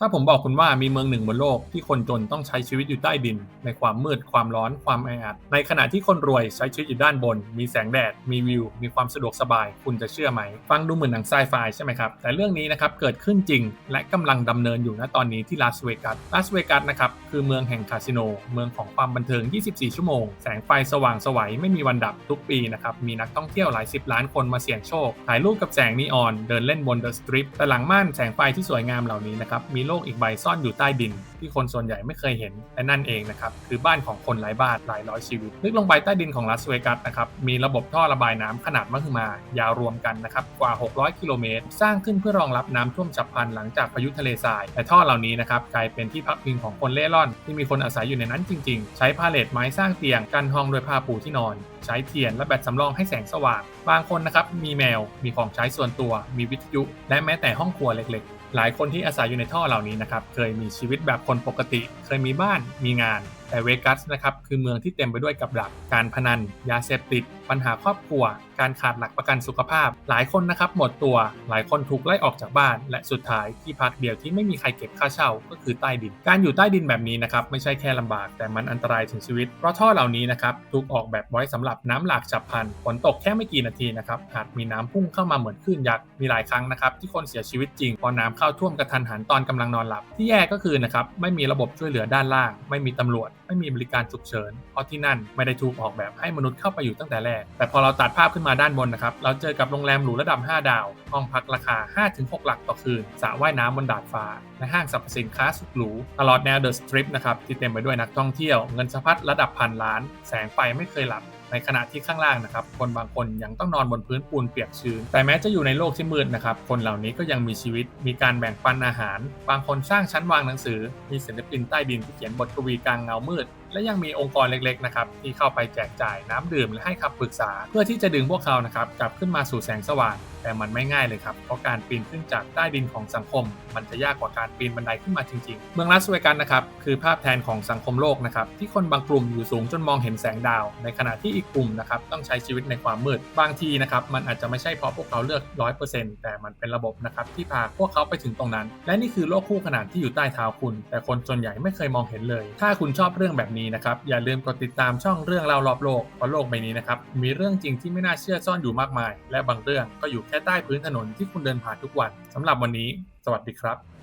ถ้าผมบอกคุณว่ามีเมืองหนึ่งบนโลกที่คนจนต้องใช้ชีวิตอยู่ใต้ดิน ในความมืดความร้อนความแออัดในขณะที่คนรวยใช้ชีวิตอยู่ด้านบน มีแสงแดด มีวิว มีความสะดวกสบาย คุณจะเชื่อไหม ฟังดูเหมือนหนังไซไฟใช่ไหมครับ แต่เรื่องนี้นะครับเกิดขึ้นจริง และกำลังดำเนินอยู่ณตอนนี้ที่ลาสเวกัสลาสเวกัสนะครับคือเมืองแห่งคาสิโน เมืองของความบันเทิง 24 ชั่วโมง แสงไฟสว่างสวัยไม่มีวันดับทุกปีนะครับมีนักท่องเที่ยวหลายสิบล้านคนมาเสี่ยงโชคถ่ายรูปกับแสงนีออนเดินเล่นบนเดอะสตรีทแต่หลังม่านแสงไฟที่สวยงามเหล่านี้นะครับมีโลกอีกใบซ่อนอยู่ใต้ดิน ที่คนส่วนใหญ่ไม่เคยเห็นและนั่นเองนะครับ คือบ้านของคนไร้บ้านหลายร้อยชีวิต ลึกลงไปใต้ดินของลาสเวกัสนะครับ มีระบบท่อระบายน้ำขนาดมหึมายาวรวมกันนะครับกว่า 600 กิโลเมตร สร้างขึ้นเพื่อรองรับน้ำท่วมฉับพลันหลังจากพายุทะเลทราย แต่ท่อเหล่านี้นะครับกลายเป็นที่พักพิงของคนเล่ร่อน ที่มีคนอาศัยอยู่ในนั้นจริง ๆ ใช้พาเลทไม้สร้างเตียงกันห้องด้วยผ้าปูที่นอน ใช้เทียนและแบตสำรองให้แสงสว่าง บางคนนะครับมีแมวมีของใช้ส่วนตัว มีวิทยุ และแม้แต่ห้องครัวเล็ก ๆ หลายคนที่อาศัยอยู่ในท่อเหล่านี้นะครับ เคยมีชีวิตแบบคนปกติ เคยมีบ้านมีงาน เวกัสนะครับคือเมืองที่เต็มไปด้วยกับดักการพนัน ยาเสพติด ปัญหาครอบครัว การขาดหลักประกันสุขภาพ หลายคนนะครับหมดตัว หลายคนถูกไล่ออกจากบ้าน และสุดท้ายที่พักเดียวที่ไม่มีใครเก็บค่าเช่า ก็คือใต้ดิน การอยู่ใต้ดินแบบนี้นะครับไม่ใช่แค่ลำบาก แต่มันอันตรายถึงชีวิต เพราะท่อเหล่านี้นะครับถูกออกแบบไว้สำหรับน้ำหลากฉับพลันฝนตกแค่ไม่กี่นาทีนะครับอาจมีน้ำพุ่งเข้ามาเหมือนคลื่นยักษ์มีหลายครั้งนะครับที่คนเสียชีวิตจริงเพราะน้ำเข้าท่วมกระทันหันตอนกำลังนอนหลับ ที่แย่ก็คือนะครับไม่มีระบบช่วยเหลือด้านล่าง ไม่มีตำรวจไม่มีบริการฉุกเฉิน เพราะที่นั่นไม่ได้ถูกออกแบบให้มนุษย์เข้าไปอยู่ตั้งแต่แรก แต่พอเราตัดภาพขึ้นมาด้านบนนะครับ เราเจอกับโรงแรมหรูระดับ 5 ดาว ห้องพักราคา 5-6 หลักต่อคืน สระว่ายน้ำบนดาดฟ้า และห้างสรรพสินค้าสุดหรู ตลอดแนวเดอะสตริปนะครับ ที่เต็มไปด้วยนักท่องเที่ยว เงินสะพัดระดับพันล้าน แสงไฟไม่เคยหลับ ในขณะที่ข้างล่างนะครับคนบางคนยังต้องนอนบนพื้นปูนเปียกชื้น แต่แม้จะอยู่ในโลกที่มืดนะครับคนเหล่านี้ก็ยังมีชีวิตมีการแบ่งปันอาหาร บางคนสร้างชั้นวางหนังสือ มีศิลปินใต้ดินที่เขียนบทกวีกลางเงามืด และยังมีองค์กรเล็กๆนะครับที่เข้าไปแจกจ่ายน้ำดื่มและให้คำปรึกษา เพื่อที่จะดึงพวกเขานะครับกลับขึ้นมาสู่แสงสว่าง แต่มันไม่ง่ายเลยครับเพราะการปีนขึ้นจากใต้ดินของสังคม มันจะยากกว่าการปีนบันไดขึ้นมาจริงๆ เมืองลาสเวกัสนะครับคือภาพแทนของสังคมโลกนะครับที่คนบางกลุ่มอยู่สูงจนมองเห็นแสงดาว ในขณะที่อีกกลุ่มนะครับต้องใช้ชีวิตในความมืดบางทีนะครับมันอาจจะไม่ใช่เพราะพวกเขาเลือก100%แต่มันเป็นระบบนะครับที่พาพวกเขาไปถึงตรงนั้น และนี่คือโลกคู่ขนานที่อยู่ใต้เท้าคุณ แต่คนส่วนใหญ่ไม่เคยมองเห็นเลย ถ้าคุณชอบเรื่องแบบนี้นะครับอย่าลืมกดติดตามช่องเรื่องเล่ารอบโลกเพราะโลกใบนี้นะครับมีเรื่องจริงที่ไม่น่าเชื่อซ่อนอยู่มากมาย และบางเรื่องก็อยู่แค่ใต้พื้นถนนที่คุณเดินผ่านทุกวันสำหรับวันนี้ สวัสดีครับ